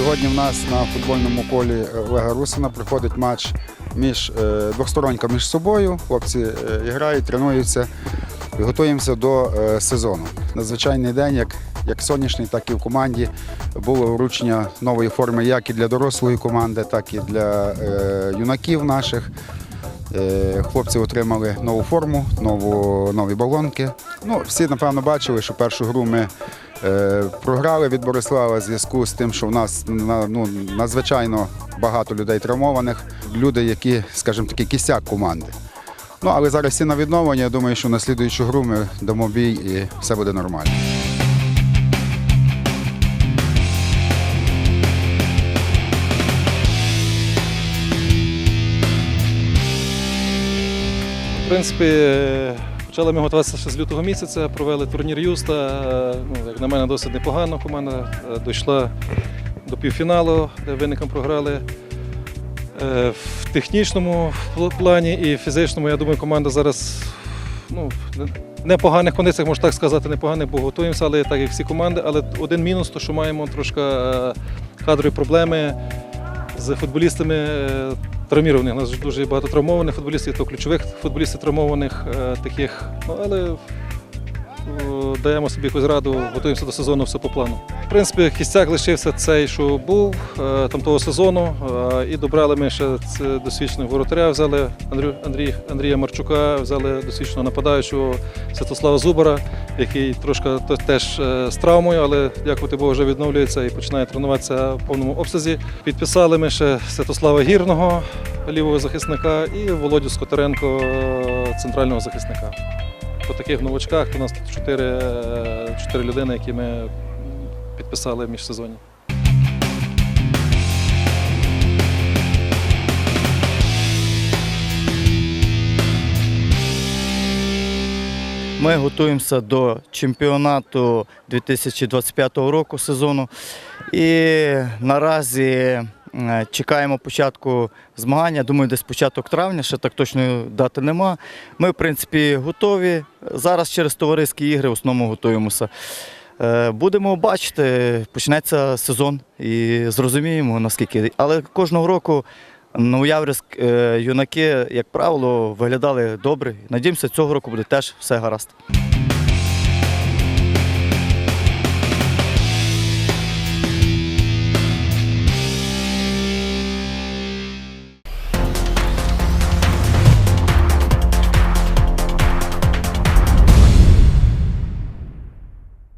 Сьогодні в нас на футбольному полі Олега Русина проходить матч між е, двосторонка між собою. Хлопці е, грають, тренуються готуємося до е, сезону. Надзвичайний день, як, як сонячний, так і в команді було вручення нової форми як і для дорослої команди, так і для е, юнаків наших. Е, Хлопці отримали нову форму, нову, нові балонки. Ну, всі, напевно, бачили, що першу гру ми е, програли від Борислава в зв'язку з тим, що в нас на- ну, надзвичайно багато людей травмованих, люди, які, скажімо таки, кістяк команди. Ну, але зараз всі на відновлення. Я думаю, що на слідуючу гру ми дамо бій і все буде нормально. В принципі, е, почали ми готуватися ще з лютого місяця, провели турнір Юста. Ну, як на мене, досить непогано. Команда е, дійшла до півфіналу, де виником програли. Е, В технічному плані і фізичному, я думаю, команда зараз ну, в непоганих кондиціях, можна так сказати, непоганих, бо готуємося, але так як всі команди. Але один мінус, то що маємо трошки е, кадрові проблеми з футболістами травмірованих. У нас дуже багато травмованих футболістів, то ключових футболістів травмованих е, таких. Ну, але даємо собі якусь раду, готуємося до сезону, все по плану. В принципі, кістяк лишився цей, що був е, там того сезону. е, І добрали ми ще досвідченого воротаря, взяли Андрю, Андрій, Андрія Марчука, взяли досвідченого нападаючого Святослава Зубара, який трошки теж е, з травмою, але дякувати Богу, вже відновлюється і починає тренуватися в повному обсязі. Підписали ми ще Святослава Гірного, лівого захисника, і Володю Скотаренко, е, центрального захисника. По таких новачках у нас тут е, чотири людини, які ми підписали в міжсезоні. Ми готуємося до чемпіонату 2025 року сезону. І наразі е, чекаємо початку змагання. Думаю, десь початок травня, ще так точної дати нема. Ми, в принципі, готові. Зараз через товариські ігри в основному готуємося. Е, Будемо бачити, почнеться сезон і зрозуміємо наскільки. Але кожного року Новояврськ е, юнаки, як правило, виглядали добре. Надіємося, цього року буде теж все гаразд.